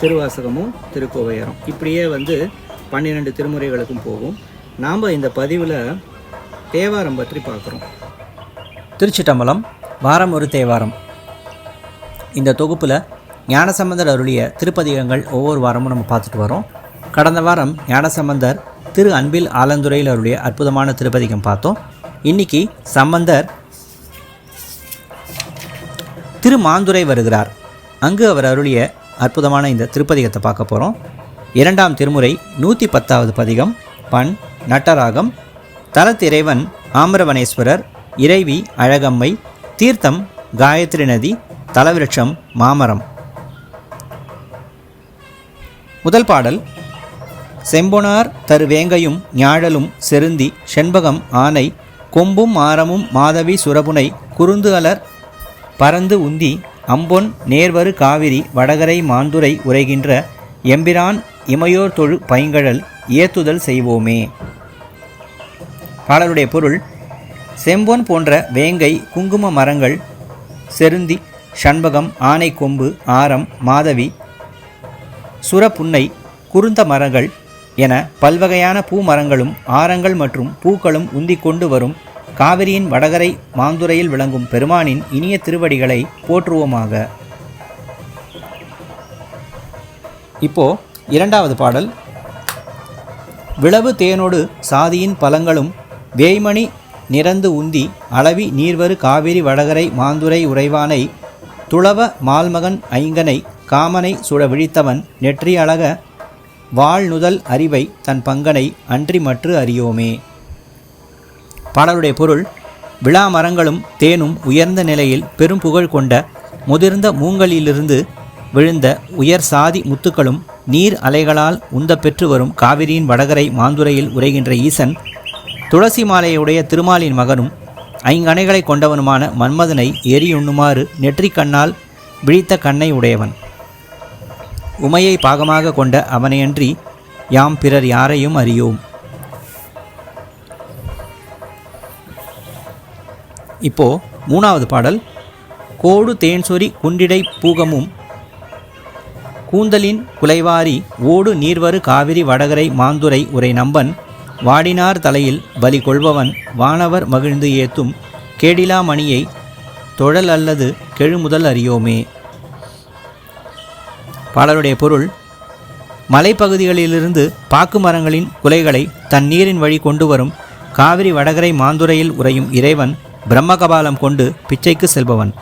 திருவாசகமும் திருக்கோவையாரம். இப்படியே வந்து பன்னிரெண்டு திருமுறைகளுக்கும் போகும். நாம் இந்த பதிவில் தேவாரம் பற்றி பார்க்குறோம். திருச்சிட்டம்பலம் வாரம் ஒரு தேவாரம். இந்த தொகுப்பில் ஞானசம்பந்தர் அருளிய திருப்பதிகங்கள் ஒவ்வொரு வாரமும் நம்ம பார்த்துட்டு வரோம். கடந்த வாரம் ஞானசம்பந்தர் திரு அன்பில் ஆலந்துறையில் அருளிய அற்புதமான திருப்பதிகம் பார்த்தோம். இன்னைக்கு சம்பந்தர் திருமாந்துரை வருகிறார். அங்கு அவர் அருளிய அற்புதமான இந்த திருப்பதிகத்தை பார்க்க போகிறோம் இரண்டாம் திருமுறை நூற்றி பத்தாவது பதிகம் பண் நட்டராகம் தலத்திறைவன் ஆமரவனேஸ்வரர் இறைவி அழகம்மை தீர்த்தம் காயத்ரி நதி தலவிருட்சம் மாமரம். முதல் பாடல் செம்பொனார் தரு வேங்கையும் ஞாழலும் செருந்தி செண்பகம் ஆனை கொம்பும் ஆரமும் மாதவி சுரபுனை குறுந்து அலர் பறந்து உந்தி அம்பொன் நேர்வரு காவிரி வடகரை மாந்துரை உரைகின்ற எம்பிரான் இமையோர் தொழு பைங்கழல் ஏத்துதல் செய்வோமே. பாடலுடைய பொருள் செம்பொன் போன்ற வேங்கை குங்கும மரங்கள் செருந்தி சண்பகம் ஆனை கொம்பு ஆரம் மாதவி சுரப்புன்னை குருந்த மரங்கள் என பல்வகையான பூ மரங்களும் ஆரங்கள் மற்றும் பூக்களும் உந்திக் கொண்டு வரும் காவிரியின் வடகரை மாந்துரையில் விளங்கும் பெருமானின் இனிய திருவடிகளை போற்றுவோமாக. இப்போ இரண்டாவது பாடல். விளவு தேனோடு சாதியின் பலங்களும் வேய்மணி நிறந்து உந்தி அளவி நீர்வரு காவிரி வடகரை மாந்துரை உறைவானை துளவ மால்மகன் ஐங்கனை காமனை சுட விழித்தவன் நெற்றி அழக வாழ்நுதல் அறிவை தன் பங்கனை அன்றி மற்று அறியோமே. பாடலுடைய பொருள் விழா மரங்களும் தேனும் உயர்ந்த நிலையில் பெரும் புகழ் கொண்ட முதிர்ந்த மூங்கலிலிருந்து விழுந்த உயர் சாதி முத்துக்களும் நீர் அலைகளால் உந்த பெற்று வரும் காவிரியின் வடகரை மாந்துரையில் உரைகின்ற ஈசன் துளசி மாலையுடைய திருமாலின் மகனும் ஐங்கணைகளை கொண்டவனுமான மன்மதனை எரியுண்ணுமாறு நெற்றிக் கண்ணால் விழித்த கண்ணை உடையவன். உமையை பாகமாக கொண்ட அவனையன்றி யாம் பிறர் யாரையும் அறியோம். இப்போ மூணாவது பாடல். கோடு தேன்சொரி குண்டிடை பூகமும் கூந்தலின் குலைவாரி ஓடு நீர்வரு காவிரி வடகரை மாந்துரை உரை நம்பன். வாடினார் தலையில் பலி கொள்பவன் வானவர் மகிழ்ந்து ஏத்தும் கேடிலா மணியை தொழல் அல்லது கெழுமுதல் அறியோமே. பாடலுடைய பொருள் மலைப்பகுதிகளிலிருந்து பாக்கு மரங்களின் குலைகளை தன் நீரின் வழி கொண்டு வரும் காவிரி வடகரை மாந்துரையில் உறையும் இறைவன் பிரம்மகபாலம் கொண்டு பிச்சைக்கு செல்பவன்.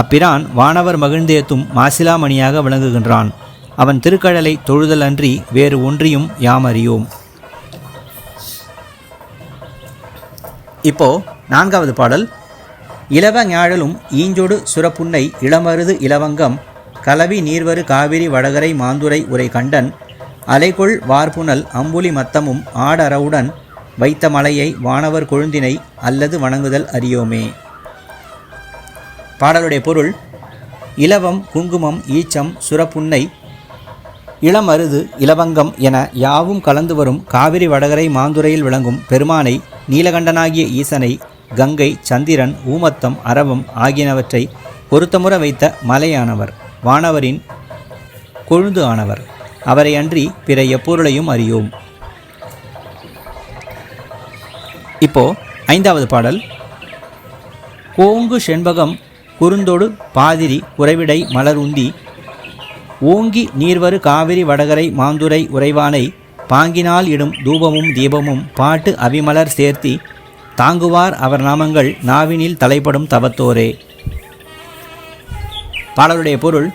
அப்பிரான் வானவர் மகிழ்ந்தேத்தும் மாசிலாமணியாக விளங்குகின்றான். அவன் திருக்கடலை தொழுதல் அன்றி வேறு ஒன்றியும் யாமறியோம். இப்போ நான்காவது பாடல். இலவ ஞாழலும் ஈஞ்சொடு சுரப்புன்னை இளமருது இலவங்கம் கலவி நீர்வரு காவிரி வடகரை மாந்துரை உரை கண்டன் அலைகொள் வார்புனல் அம்புலி மத்தமும் ஆடரவுடன் வைத்த மலையை வானவர் கொழுந்தினை அல்லது வணங்குதல் அறியோமே. பாடலுடைய பொருள் இலவம் குங்குமம் ஈச்சம் சுரப்புன்னை இளமருது இலவங்கம் என யாவும் கலந்து வரும் காவிரி வடகரை மாந்துரையில் விளங்கும் பெருமானை நீலகண்டனாகிய ஈசனை கங்கை சந்திரன் ஊமத்தம் அரவம் ஆகியனவற்றை பொருத்தமுற வைத்த மலையானவர் வானவரின் கொழுந்து ஆனவர். அவரை அன்றி பிற எப்பொருளையும் அறியோம். இப்போ ஐந்தாவது பாடல். கோங்கு செண்பகம் குறுந்தொடு பாதிரி உறைவிடை மலர் உந்தி. ஓங்கி நீர்வரு காவிரி வடகரை மாந்துரை உறைவானை. பாங்கினால் இடும் தூபமும் தீபமும் பாட்டு அவிமலர் சேர்த்தி. தாங்குவார் அவர் நாமங்கள் நாவினில் தலைப்படும் தவத்தோரே. பாடலுடைய பொருள்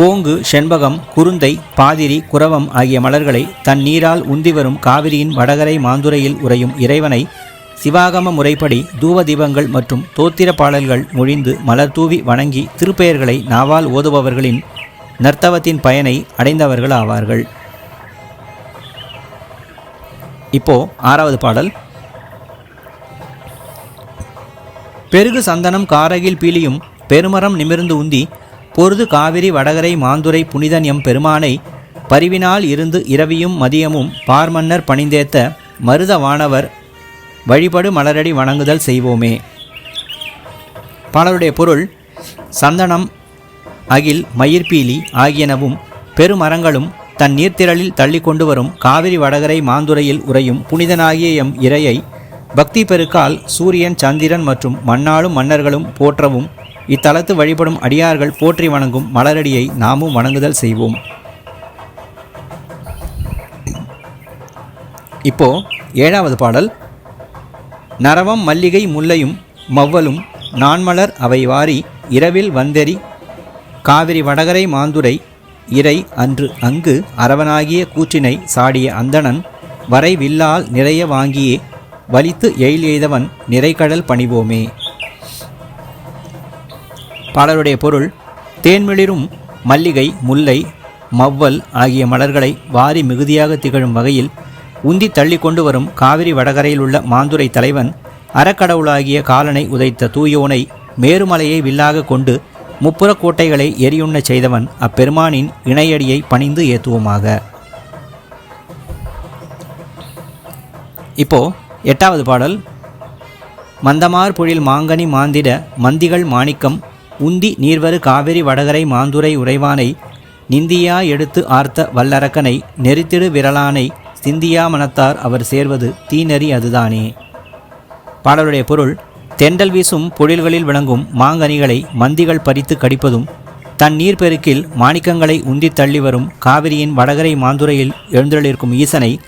கோங்கு செண்பகம் குருந்தை பாதிரி குரவம் ஆகிய மலர்களை தன் நீரால் உந்தி வரும் காவிரியின் வடகரை மாந்துரையில் உறையும் இறைவனை சிவாகம முறைப்படி தூவ தீபங்கள் மற்றும் தோத்திர பாடல்கள் மொழிந்து மலர் தூவி வணங்கி திருப்பெயர்களை நாவால் ஓதுபவர்களின் நர்த்தவத்தின் பயனை அடைந்தவர்கள் ஆவார்கள். இப்போ ஆறாவது பாடல். பெருகு சந்தனம் காரகில் பீலியும் பெருமரம் நிமிர்ந்து உந்தி பொருது காவிரி வடகரை மாந்துரை புனிதன் எம் பெருமானை பரிவினால் இருந்து இரவியும் மதியமும் பார்மன்னர் பணிந்தேத்த மருத வானவர் வழிபடு மலரடி வணங்குதல் செய்வோமே. பாடலுடைய பொருள் சந்தனம் அகில் மயிர்பீலி ஆகியனவும் பெருமரங்களும் தன் நீர்த்திரளில் தள்ளி கொண்டு வரும் காவிரி வடகரை மாந்துரையில் உறையும் புனிதனாகிய எம் இறையை பக்தி பெருக்கால் சூரியன் சந்திரன் மற்றும் மன்னாளும் மன்னர்களும் போற்றவும் இத்தலத்து வழிபடும் அடியார்கள் போற்றி வணங்கும் மலரடியை நாமும் வணங்குதல் செய்வோம். இப்போ ஏழாவது பாடல். நரவம் மல்லிகை முல்லையும் மவ்வலும் நான்மலர் அவை வாரி இரவில் வந்தெறி காவிரி வடகரை மாந்துரை இறை அன்று அங்கு அரவனாகிய கூற்றினை சாடிய அந்தணன் வரை வில்லால் நிறைய வாங்கியே வலித்து எயில் எய்தவன் நிறைக்கடல் பணிவோமே. பாடலுடைய பொருள் தேன்மிளிரும் மல்லிகை முல்லை மவ்வல் ஆகிய மலர்களை வாரி மிகுதியாக திகழும் வகையில் உந்தி தள்ளி கொண்டு வரும் காவிரி வடகரையில் உள்ள மாந்துரை தலைவன் அறக்கடவுளாகிய காலனை உதைத்த தூயோனை மேருமலையை வில்லாக கொண்டு முப்புறக் கோட்டைகளை எரியுண்ணச் செய்தவன் அப்பெருமானின் இணையடியை பணிந்து ஏத்துவோமாக. இப்போ எட்டாவது பாடல். மந்தமார் பொழில் மாங்கனி மாந்திட மந்திகள் மாணிக்கம் உந்தி நீர்வரு காவிரி வடகரை மாந்துரை உறைவானை நிந்தியா எடுத்து ஆர்த்த வல்லரக்கனை நெறித்திடு விரலானை சிந்தியா மனத்தார் அவர் சேர்வது தீநெறி அதுதானே. பாடலுடைய பொருள் தெண்டல் வீசும் பொழில்களில் விளங்கும் மாங்கனிகளை மந்திகள் பறித்து கடிப்பதும் தன் நீர்பெருக்கில் மாணிக்கங்களை உந்தி தள்ளி வரும் காவிரியின் வடகரை மாந்துரையில் எழுந்தருளிருக்கும் ஈசனை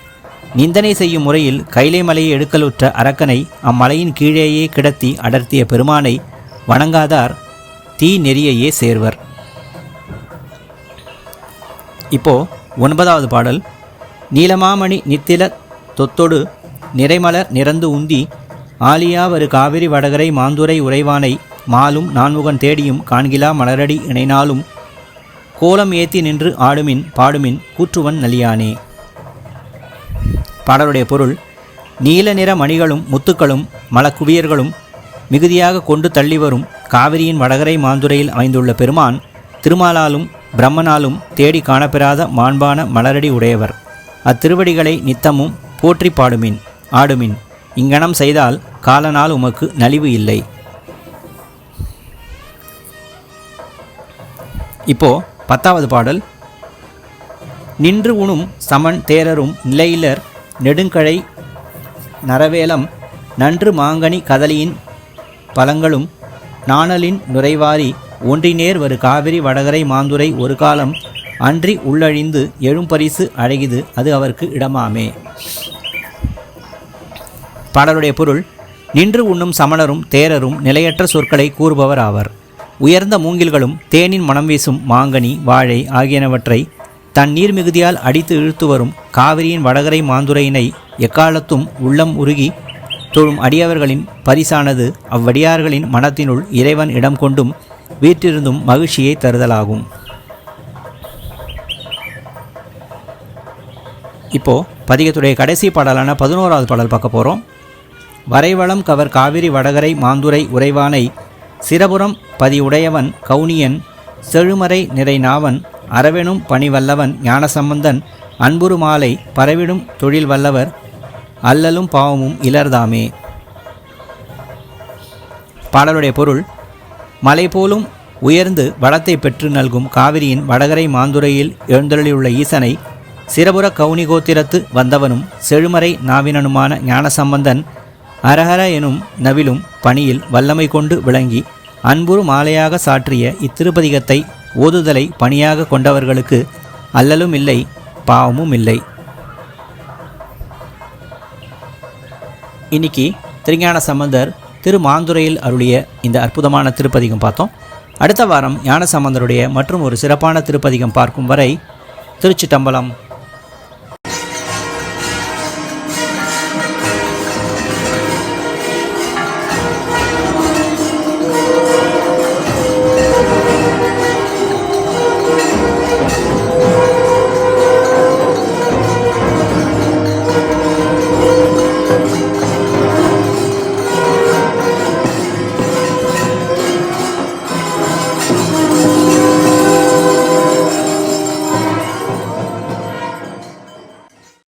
நிந்தனை செய்யும் முறையில் கைலை மலையை எடுக்கலுற்ற அரக்கனை அம்மலையின் கீழேயே கிடத்தி அடர்த்திய பெருமானை வணங்காதார் தீ நெறியையே சேர்வர். இப்போ ஒன்பதாவது பாடல். நீலமாமணி நித்தில தொத்தொடு நிறைமலர் நிறந்து உந்தி ஆலியாவரு காவிரி வடகரை மாந்துரை உறைவானை மாலும் நான்முகன் தேடியும் காண்கிலா மலரடி இணைனாலும் கோலம் ஏத்தி நின்று ஆடுமின் பாடுமின் கூற்றுவன் நலியானே. பாடலுடைய பொருள் நீல நிற மணிகளும் முத்துக்களும் மலக்குவியர்களும் மிகுதியாக கொண்டு தள்ளி வரும் காவிரியின் வடகரை மாந்துரையில் அமைந்துள்ள பெருமான் திருமாலாலும் பிரம்மனாலும் தேடி காணப்பெறாத மாண்பான மலரடி உடையவர். அத்திருவடிகளை நித்தமும் போற்றி பாடுமின் ஆடுமின். இங்கனம் செய்தால் காலனால் உமக்கு நலிவு இல்லை. இப்போ பத்தாவது பாடல். நின்று உணும் சமன் தேரரும் நிலையிலர் நெடுங்கழை நரவேலம் நன்று மாங்கனி கதலியின் பழங்களும் நாணலின் நுரைவாரி ஒன்றினேர் வரு காவிரி வடகரை மாந்துரை ஒரு காலம் அன்றி உள்ளழிந்து எழும்பரிசு அழகிது அது அவருக்கு இடமாமே. பாடலுடைய பொருள் நின்று உண்ணும் சமணரும் தேரரும் நிலையற்ற சொற்களை கூறுபவர் ஆவர். உயர்ந்த மூங்கில்களும் தேனின் மனம் வீசும் மாங்கனி வாழை ஆகியனவற்றை தன் நீர் மிகுதியால் அடித்து இழுத்து வரும் காவிரியின் வடகரை மாந்துரையினை எக்காலத்தும் உள்ளம் உருகி தொழும் அடியவர்களின் பரிசானது அவ்வடியார்களின் மனத்தினுள் இறைவன் இடம் கொண்டும் வீற்றிருந்தும் மகிழ்ச்சியை தருதலாகும். இப்போ பதிகத்துடைய கடைசி பாடலான பதினோராவது பாடல் பார்க்க போகிறோம் வரைவளம் கவர் காவிரி வடகரை மாந்துரை உறைவானை சிரபுரம் பதியுடையவன் கவுனியன் செழுமறை நிறை நாவன் அரவெனும் பணிவல்லவன் ஞானசம்பந்தன் அன்புரு மாலை பரவிடும் தொழில் வல்லவர் அல்லலும் பாவமும் இலர்தாமே. பாடலுடைய பொருள் மலை போலும் உயர்ந்து வளத்தை பெற்று நல்கும் காவிரியின் வடகரை மாந்துரையில் எழுந்தருளியுள்ள ஈசனை சிரபுர கவுனி கோத்திரத்து வந்தவனும் செழுமறை நாவினனுமான ஞானசம்பந்தன் அரஹர எனும் நவிலும் பணியில் வல்லமை கொண்டு விளங்கி அன்புறு மாலையாக சாற்றிய இத்திருப்பதிகத்தை ஓதுதலை பணியாக கொண்டவர்களுக்கு அல்லலும் இல்லை பாவமும் இல்லை. இன்னைக்கு திருஞான சம்பந்தர் திருமாந்துரையில் அருளிய இந்த அற்புதமான திருப்பதிகம் பார்த்தோம். அடுத்த வாரம் ஞான சம்பந்தருடைய மற்றும் ஒரு சிறப்பான திருப்பதிகம் பார்க்கும் வரை திருச்சிட்டம்பலம்